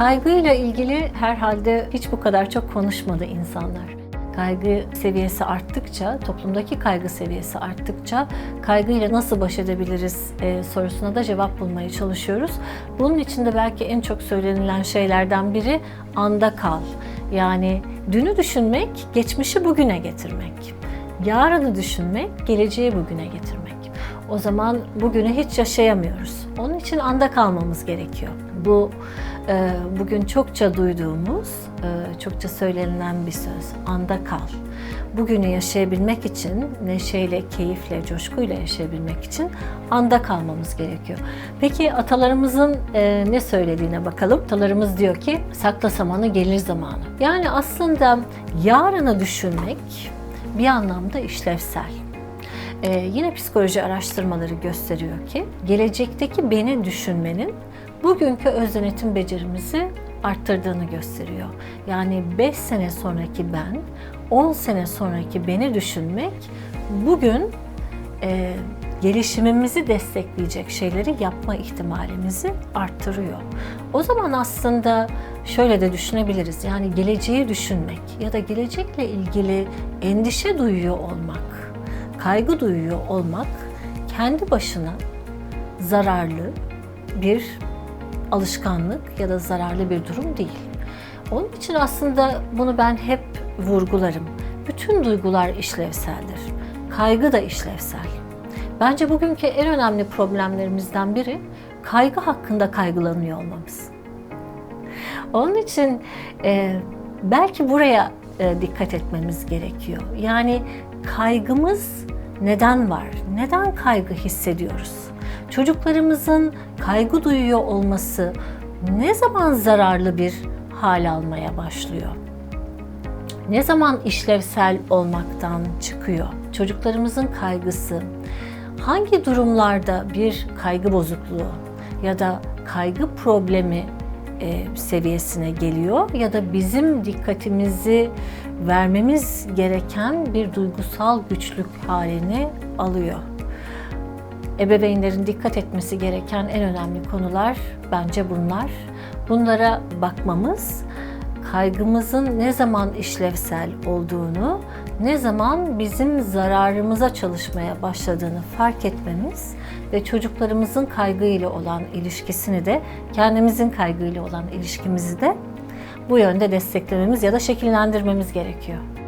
Kaygıyla ilgili herhalde hiç bu kadar çok konuşmadı insanlar. Kaygı seviyesi arttıkça, toplumdaki kaygı seviyesi arttıkça kaygıyla nasıl baş edebiliriz e, sorusuna da cevap bulmaya çalışıyoruz. Bunun için de belki en çok söylenilen şeylerden biri anda kal. Yani dünü düşünmek, geçmişi bugüne getirmek. Yarını düşünmek, geleceği bugüne getirmek. O zaman bugünü hiç yaşayamıyoruz. Onun için anda kalmamız gerekiyor. Bu bugün çokça duyduğumuz, e, çokça söylenilen bir söz. Anda kal. Bugünü yaşayabilmek için, neşeyle, keyifle, coşkuyla yaşayabilmek için anda kalmamız gerekiyor. Peki atalarımızın e, ne söylediğine bakalım. Atalarımız diyor ki, sakla samanı gelir zamanı. Yani aslında yarını düşünmek bir anlamda işlevsel. Ee, yine psikoloji araştırmaları gösteriyor ki gelecekteki beni düşünmenin bugünkü öz yönetim becerimizi arttırdığını gösteriyor. Yani 5 sene sonraki ben, 10 sene sonraki beni düşünmek bugün e, gelişimimizi destekleyecek şeyleri yapma ihtimalimizi arttırıyor. O zaman aslında şöyle de düşünebiliriz. Yani geleceği düşünmek ya da gelecekle ilgili endişe duyuyor olmak, kaygı duyuyor olmak kendi başına zararlı bir alışkanlık ya da zararlı bir durum değil. Onun için aslında bunu ben hep vurgularım. Bütün duygular işlevseldir. Kaygı da işlevsel. Bence bugünkü en önemli problemlerimizden biri kaygı hakkında kaygılanıyor olmamız. Onun için e, belki buraya e, dikkat etmemiz gerekiyor. Yani kaygımız neden var? Neden kaygı hissediyoruz? Çocuklarımızın kaygı duyuyor olması ne zaman zararlı bir hal almaya başlıyor? Ne zaman işlevsel olmaktan çıkıyor? Çocuklarımızın kaygısı hangi durumlarda bir kaygı bozukluğu ya da kaygı problemi e, seviyesine geliyor ya da bizim dikkatimizi vermemiz gereken bir duygusal güçlük halini alıyor. Ebeveynlerin dikkat etmesi gereken en önemli konular bence bunlar. Bunlara bakmamız, kaygımızın ne zaman işlevsel olduğunu, ne zaman bizim zararımıza çalışmaya başladığını fark etmemiz ve çocuklarımızın kaygıyla olan ilişkisini de kendimizin kaygıyla olan ilişkimizi de bu yönde desteklememiz ya da şekillendirmemiz gerekiyor.